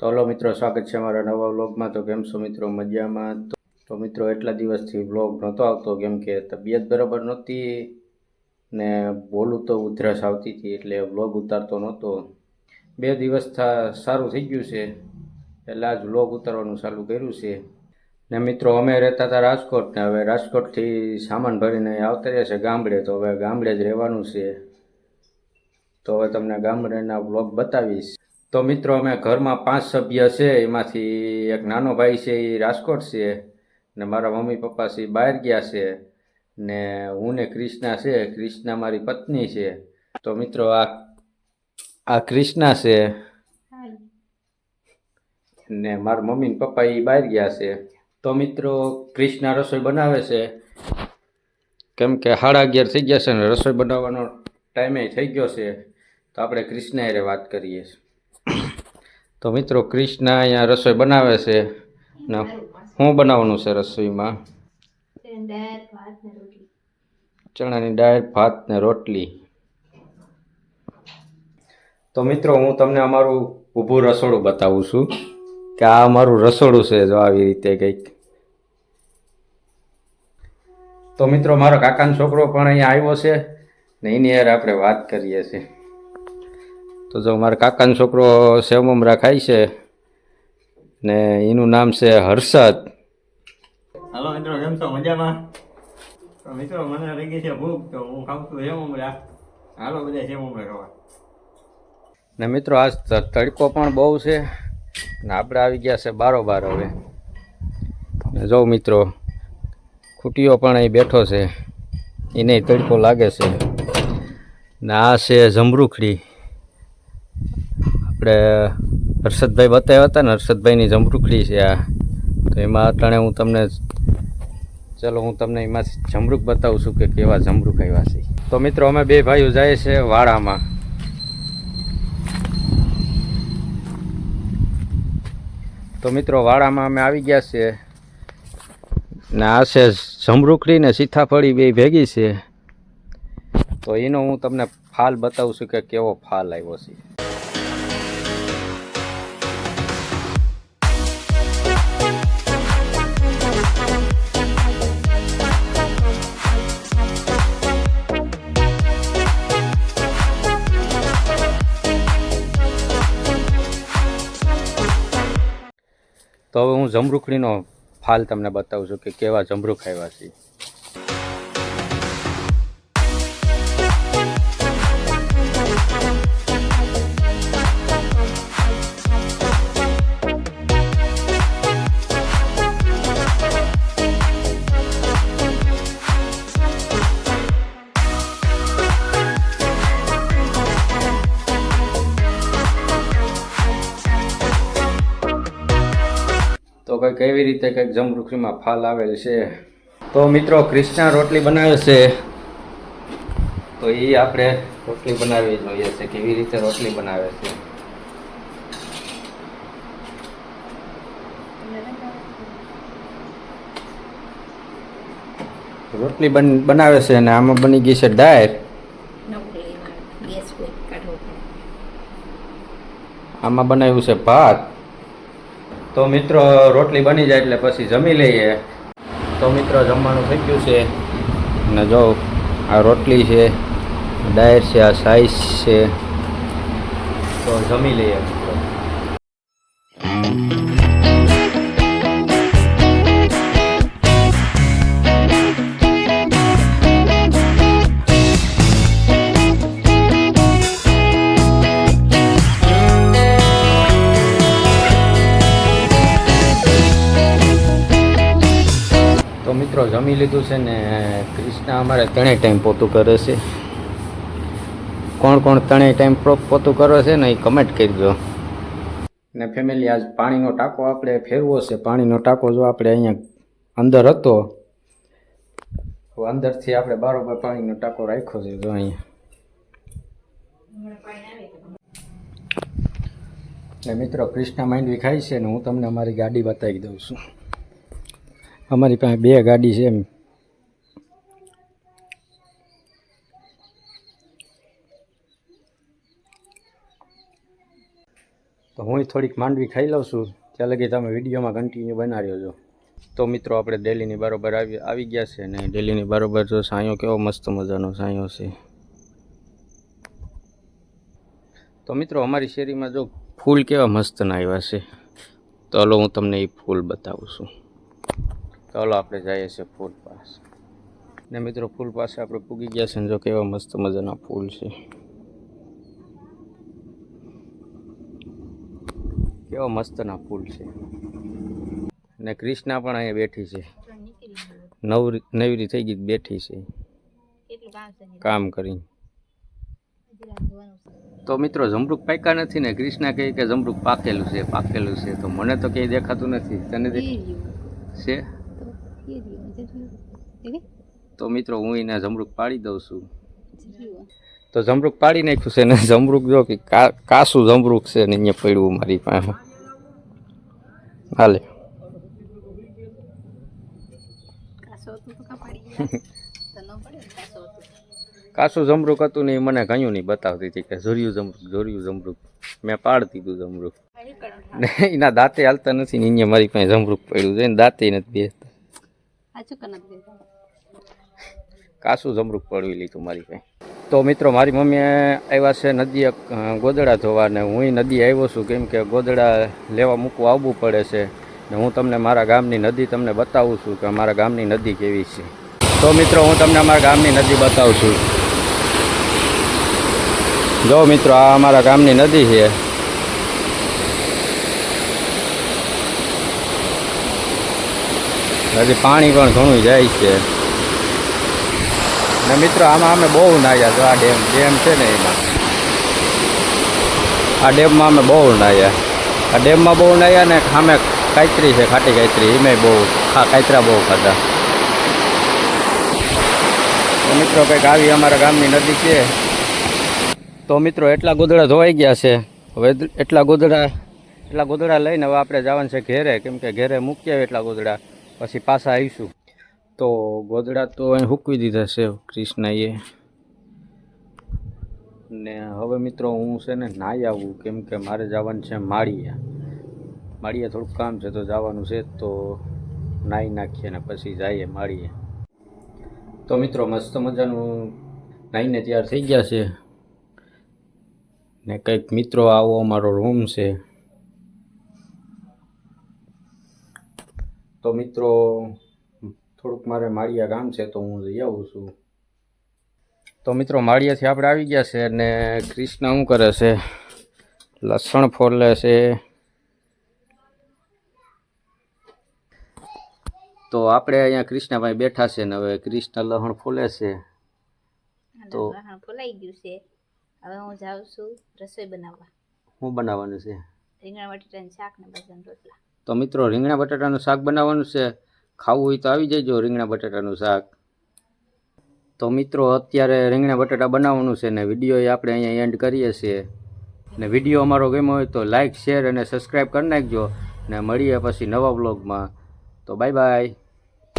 તો હલો મિત્રો, સ્વાગત છે અમારા નવા વ્લોગમાં. તો કેમ છો મિત્રો? મજામાં? તો- મિત્રો, એટલા દિવસથી વ્લોગ નહોતો આવતો કેમ કે તબિયત બરાબર નહોતી ને બોલું તો ઉધરસ આવતી હતી એટલે વ્લોગ ઉતારતો નહોતો. બે દિવસ સારું થઈ ગયું છે. એટલે આજ વ્લોગ ઉતારવાનું ચાલુ કર્યું છે. ને મિત્રો, અમે રહેતા હતા રાજકોટ ને હવે રાજકોટથી સામાન ભરીને આવતા રહ્યા છે ગામડે. તો હવે ગામડે જ રહેવાનું છે. તો હવે તમને ગામડેના વ્લોગ બતાવીશ. તો મિત્રો અમે ઘરમાં પાંચ સભ્ય છે એમાંથી એક નાનો ભાઈ છે એ રાજકોટ છે ને મારા મમ્મી પપ્પા છે બહાર ગયા છે ને હું ને ક્રિષ્ના છે ક્રિષ્ના મારી પત્ની છે. તો મિત્રો આ આ ક્રિષ્ના છે. ને મારા મમ્મી ને પપ્પા એ બહાર ગયા છે. તો મિત્રો ક્રિષ્ના રસોઈ બનાવે છે? કેમ કે સાડા અગિયાર થઈ ગયા છે ને રસોઈ બનાવવાનો ટાઈમે થઈ ગયો છે. તો આપણે ક્રિષ્ના વાત કરીએ. તો મિત્રો ક્રિષ્ના અહીંયા રસોઈ બનાવે છે. ને શું બનાવવાનું છે રસોઈમાં? ચણાની દાળ, ભાત ને રોટલી. તો મિત્રો હું તમને અમારું ઊભું રસોડું બતાવું છું. કે આ અમારું રસોડું છે જો આવી રીતે કંઈક. તો મિત્રો મારો કાકાનો છોકરો પણ અહીંયા આવ્યો છે ને એની યાર આપણે વાત કરીએ છીએ. તો જો મારા કાકાનો છોકરો સેવ રાખાય ખાય છે ને એનું નામ છે હર્ષદ. હાલો મિત્રો કેમ છો? મજામાં? મિત્રો મને રહી ગઈ છે ભૂખ તો હું ખાઉં છું સેવ ઉમરા. હાલો બધા સેવ ઉમરા ખાવા. ને મિત્રો આજ તડકો પણ બહુ છે ને આપણે આવી ગયા છે બારોબાર હવે. ને જો મિત્રો ખૂટીઓ પણ અહીં બેઠો છે. એને તડકો લાગે છે. ને આ છે જમરૂખડી. આપણે હર્ષદભાઈ બતાવ્યા હતા ને, હર્ષદભાઈની જમરૂખડી છે આ. તો એમાં અટાણે હું તમને ચલો, હું તમને એમાંથી જમરૂખ બતાવું છું કે કેવા જમરૂખ આવ્યા છે. તો મિત્રો, અમે બે ભાઈઓ જાય છે વાડામાં. તો મિત્રો, વાડામાં અમે આવી ગયા છે ને આ છે જમરૂખડી ને સીતાફળી બે ભેગી છે. તો એનો હું તમને ફાલ બતાવું છું કે કેવો ફાલ આવ્યો છે. તો હવે હું જમરૂખડીનો ફાલ તમને બતાવું છું કે કેવા જમરૂખ આવ્યા છે કંઈક એવી રીતે કંઈક જમરૂખડીમાં ફાલ આવેલ છે? તો મિત્રો ક્રિષ્ના રોટલી બનાવે છે. તો એ આપણે રોટલી બનાવી જોઈએ છે કેવી રીતે રોટલી બનાવે છે. રોટલી બન બનાવે છે અને આમાં બની ગઈ છે પડે. આમાં બનાવ્યું છે ભાત. તો મિત્રો, રોટલી બની જાય એટલે પછી જમી લઈએ. તો મિત્રો, જમવાનું થઈ ગયું છે. અને જો, આ રોટલી છે ડાયર છે, આ સાઈઝ છે. તો જમી લઈએ. મિત્રો જમી લીધું છે ને ક્રિષ્ના અમારે ત્રણેય ટાઈમ પોતું કરે છે. કોણ કોણ ત્રણેય ટાઈમ પોતું કરે છે ને, એ કમેન્ટ કરજો. ને ફેમિલી આજ પાણીનો ટાંકો આપણે ફેરવો છે. પાણીનો ટાંકો જો આપણે અહીંયા અંદર હતો અંદરથી આપણે બારોબાર પાણીનો ટાંકો રાખ્યો છે, જો અહીંયા. મિત્રો, કૃષ્ણા માંડવી ખાય છે ને, હું તમને અમારી ગાડી બતાવી દઉં છું. અમારી પાસે બે ગાડી છે એમ. તો હું થોડીક માંડવી ખાઈ લઉં છું. ત્યાં લગી તમે વિડીયોમાં કન્ટિન્યુ બનાવ્યો છો. તો મિત્રો, આપણે ડેલીની બરોબર આવી આવી ગયા છે ને ડેલીની બરોબર જો સાંયો કેવો મસ્ત મજાનો સાંયો છે. તો મિત્રો, અમારી શેરીમાં જો ફૂલ કેવા મસ્ત આવ્યા છે. તો હલો હું તમને એ ફૂલ બતાવું છું. હલો આપણે જઈએ છીએ ફૂલ પાસે. ને મિત્રો ફૂલ પાસે આપણે પૂગી ગયા છે જો કેવા મસ્ત મજાના ફૂલ છે. કેવા મસ્તના ફૂલ છે. ને ક્રિષ્ના પણ અહીંયા બેઠી છે. નવરી નવરી થઈ ગઈ બેઠી છે. કામ કરી કરીને. તો મિત્રો જમરૂક પાક્યા નથી ને? ક્રિષ્ના કહે કે જમરૂક પાકેલું છે પાકેલું છે. તો મને તો ક્યાંય દેખાતું નથી. તને દેખ- છે? તો મિત્રો હું એને જમરૂક પાડી દઉં છું. તો જમરૂક પાડી નાખ્યું છે ને જમરૂક જો કે કાસું જમરૂક છે ને અહીંયા પડ્યું મારી પાસે. હાલે. કાસો જમરૂક હતું ને એ મને કયું નહીં બતાવતી હતી કે જોર્યું જમરૂક જોર્યું જમરૂક. મેં પાડતી હતું જમરૂક. ને એના દાંતે હાલતા નથી ને અહીંયા મારી પાસે જમરૂક પડ્યું છે ને દાંતે નથી બેસતા. સાચું કે નથી કાસું જમરૂક પડવી લીધું મારી પાસે. તો મિત્રો, મારી મમ્મીએ આવ્યા છે નદીએ ગોદડા ધોવા ને હું નદી આવ્યો છું કેમ કે ગોદડા લેવા મૂકવા આવવું પડે છે ને હું તમને મારા ગામની નદી તમને બતાવું છું કે અમારા ગામની નદી કેવી છે. તો મિત્રો, હું તમને અમારા ગામની નદી બતાવું છું. જો મિત્રો, આ અમારા ગામની નદી છે. હજી પાણી પણ ઘણું જાય છે. ને મિત્રો, આમાં અમે બહુ નાહ્યા તો આ ડેમ ડેમ છે ને એમાં. આ ડેમમાં અમે બહુ નાહ્યા. આ ડેમમાં બહુ નાહ્યા ને સામે કાયતરી છે, ખાટી કાયતરી એમાં બહુ કાયતરા બહુ ખાધા. તો મિત્રો, કંઈક આવી અમારા ગામની નદી છે. તો મિત્રો, એટલા ગોદડા ધોવાઈ ગયા છે. હવે એટલા ગોદડા એટલા ગોદડા લઈને હવે આપણે જવાનું છે ઘેરે. કેમ કે ઘેરે મૂકીએ એટલા ગોદડા પછી પાછા આવીશું. તો ગોદડા તો અહીં હૂકવી દીધા છે કૃષ્ણએ. ને હવે મિત્રો હું છે ને નાહી આવું, કેમ કે મારે જવાનું છે માળીયા. માળીયા થોડુંક કામ છે, તો જવાનું છે તો નાહી નાખીએ ને પછી જઈએ માળીએ તો મિત્રો મસ્ત મજાનું નાહીને તૈયાર થઈ ગયા છે. ને કંઈક મિત્રો આવો અમારો રૂમ છે. તો મિત્રો થોડુંક મારે માળિયા કામ છે તો હું જઈ આવું છું. તો મિત્રો માળિયાથી આપણે આવી ગયા છે અને કૃષ્ણ શું કરે છે? લસણ ફોલે છે. તો આપણે અહીંયા કૃષ્ણભાઈ બેઠા છે ને હવે કૃષ્ણ લસણ ફોલે છે. તો- લહણ ફોલાઈ ગયું છે. હવે હું જાઉં છું રસોઈ બનાવવા. હું બનાવવાનું છે? રીંગણા બટાટાનું શાક ને બાજરાના રોટલા. તો મિત્રો, રીંગણા બટાટાનું શાક બનાવવાનું છે. ખાવું હોય તો આવી જજો રીંગણા બટાટાનું શાક. તો મિત્રો, અત્યારે રીંગણા બટાટા બનાવવાનું છે ને વીડિયો આપણે અહીંયા એન્ડ કરીએ છીએ. ને વીડિયો અમારો ગમ્યો હોય તો લાઇક શેર અને સબસ્ક્રાઈબ કરી નાખજો. ને મળીએ પછી નવા બ્લોગમાં તો બાય બાય.